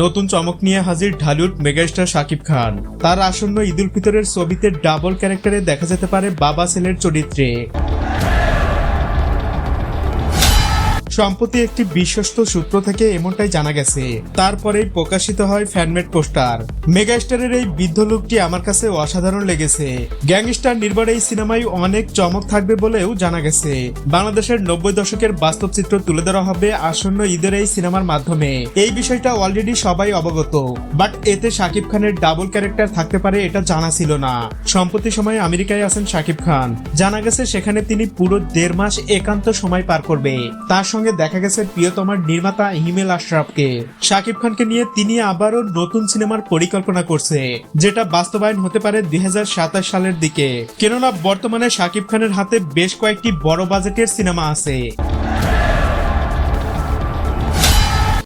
নতুন চমক নিয়ে হাজির ঢালিউড মেগাস্টার শাকিব খান। তার আসন্ন ঈদুল ফিতরের ছবিতে ডাবল ক্যারেক্টারে দেখা যেতে পারে বাবা ছেলের চরিত্রে। সম্প্রতি একটি বিশ্বস্ত সূত্র থেকে এমনটাই জানা গেছে। তারপরেই প্রকাশিত হয় ফ্যানমেড পোস্টার। মেগাস্টারের এই বৃদ্ধ লুকটি আমার কাছে অসাধারণ লেগেছে। গ্যাংস্টার নির্ভর এই সিনেমায় অনেক চমক থাকবে বলেও জানা গেছে। বাংলাদেশের নব্বই দশকের বাস্তব চিত্র তুলে ধরা হবে আসন্ন ঈদের এই সিনেমার মাধ্যমে। এই বিষয়টা অলরেডি সবাই অবগত। বাট এতে শাকিব খানের ডাবল ক্যারেক্টার থাকতে পারে এটা জানা ছিল না। সম্প্রতি সময়ে আমেরিকায় আছেন শাকিব খান। জানা গেছে সেখানে তিনি পুরো দেড় মাস একান্ত সময় পার করবে। তার সঙ্গে দেখা গেছে প্রিয়তমার নির্মাতা হিমেল আশরাফকে। শাকিব খানকে নিয়ে তিনি আবারও নতুন সিনেমার পরিকল্পনা করছে, যেটা বাস্তবায়ন হতে পারে দুই হাজার সাতাশ সালের দিকে। কেননা, বর্তমানে শাকিব খানের হাতে বেশ কয়েকটি বড় বাজেটের সিনেমা আছে।